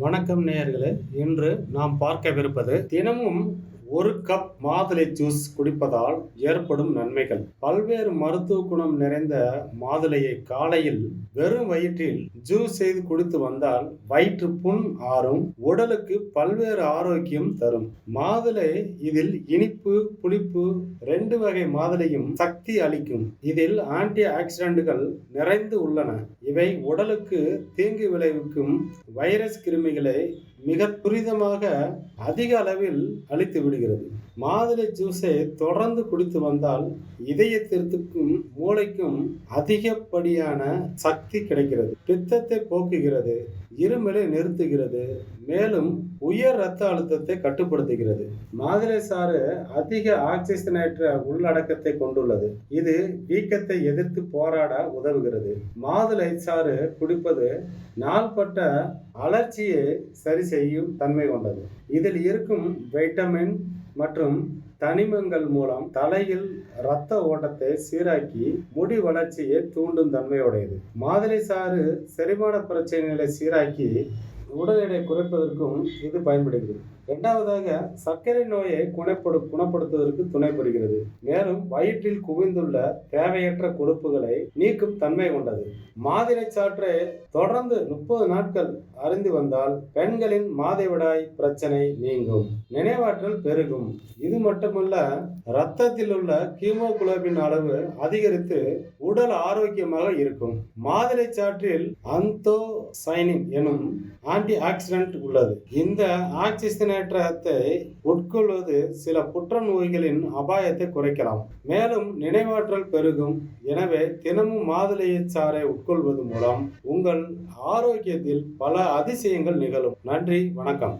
வணக்கம் நேயர்களே. இன்று நாம் பார்க்கவிருப்பது தினமும் ஒரு கப் மாதுளை ஜூஸ் குடிப்பதால் ஏற்படும் நன்மைகள். பல்வேறு மருத்துவ குணம் நிறைந்த மாதுளையை காலையில் வெறும் வயிற்றில் ஜூஸ் செய்து குடித்து வந்தால் வயிற்று புண் ஆறும் உடலுக்கு பல்வேறு ஆரோக்கியம் தரும். மாதுளை இதில் இனிப்பு புளிப்பு ரெண்டு வகை மாதுளையும் சக்தி அளிக்கும். இதில் ஆன்டி ஆக்சிடென்ட்கள் நிறைந்து உள்ளன. இவை உடலுக்கு தீங்கு விளைவிக்கும் வைரஸ் கிருமிகளை மிக துரிதமாக அதிக அளவில் அழித்துவிடும். விடுகிறது மாதுளை ஜூஸை தொடர்ந்து குடித்து வந்தால் இதயத்திற்கும் மூளைக்கும் அதிகப்படியான சக்தி கிடைக்கிறது. பித்தத்தை போக்குகிறது இருமலை நிறுத்துகிறது மேலும் உயர் ரத்த அழுத்தத்தை கட்டுப்படுத்துகிறது. மாதுளை சாறு அதிக ஆக்சிஜனேற்ற உள்ளடக்கத்தை கொண்டுள்ளது. இது வீக்கத்தை எதிர்த்து போராட உதவுகிறது. மாதுளை சாறு குடிப்பது நாள்பட்ட அலர்ச்சியை சரி செய்யும் தன்மை கொண்டது. இதில் இருக்கும் வைட்டமின் மற்றும் தனிமங்கள் மூலம் தலையில் இரத்த ஓட்டத்தை சீராக்கி முடி வளர்ச்சியை தூண்டும் தன்மையுடையது. மாதுளை சாறு செரிமான பிரச்சனைகளை சீராக்கி உடல் எடை குறைப்பதற்கும் இது பயன்படுகிறது. இரண்டாவதாக சர்க்கரை நோயை குணப்படு குணப்படுத்துவதற்கு துணை புரிகிறது மேலும் வயிற்றில் குவிந்துள்ள தேவையற்ற கொழுப்புகளை நீக்கும் தன்மை கொண்டது. மாதிரை சாற்றை தொடர்ந்து முப்பது நாட்கள் அறிந்து வந்தால் பெண்களின் மாதவிடாய் பிரச்சனை நீங்கும். நினைவாற்றல் பெருகும். இது மட்டுமல்ல இரத்தத்தில் உள்ள கீமோகுளோபின் அளவு அதிகரித்து உடல் ஆரோக்கியமாக இருக்கும். மாதுளை சாற்றில் அந்தோசைனின் எனும் ஆன்டி ஆக்சிடென்ட் உள்ளது. இந்த ஆக்சிஜனேற்றத்தை உட்கொள்வது சில புற்றுநோய்களின் அபாயத்தை குறைக்கலாம். மேலும் நினைவாற்றல் பெருகும். எனவே தினமும் மாதுளையை சாறை உட்கொள்வது மூலம் உங்கள் ஆரோக்கியத்தில் பல அதிசயங்கள் நிகழும். நன்றி வணக்கம்.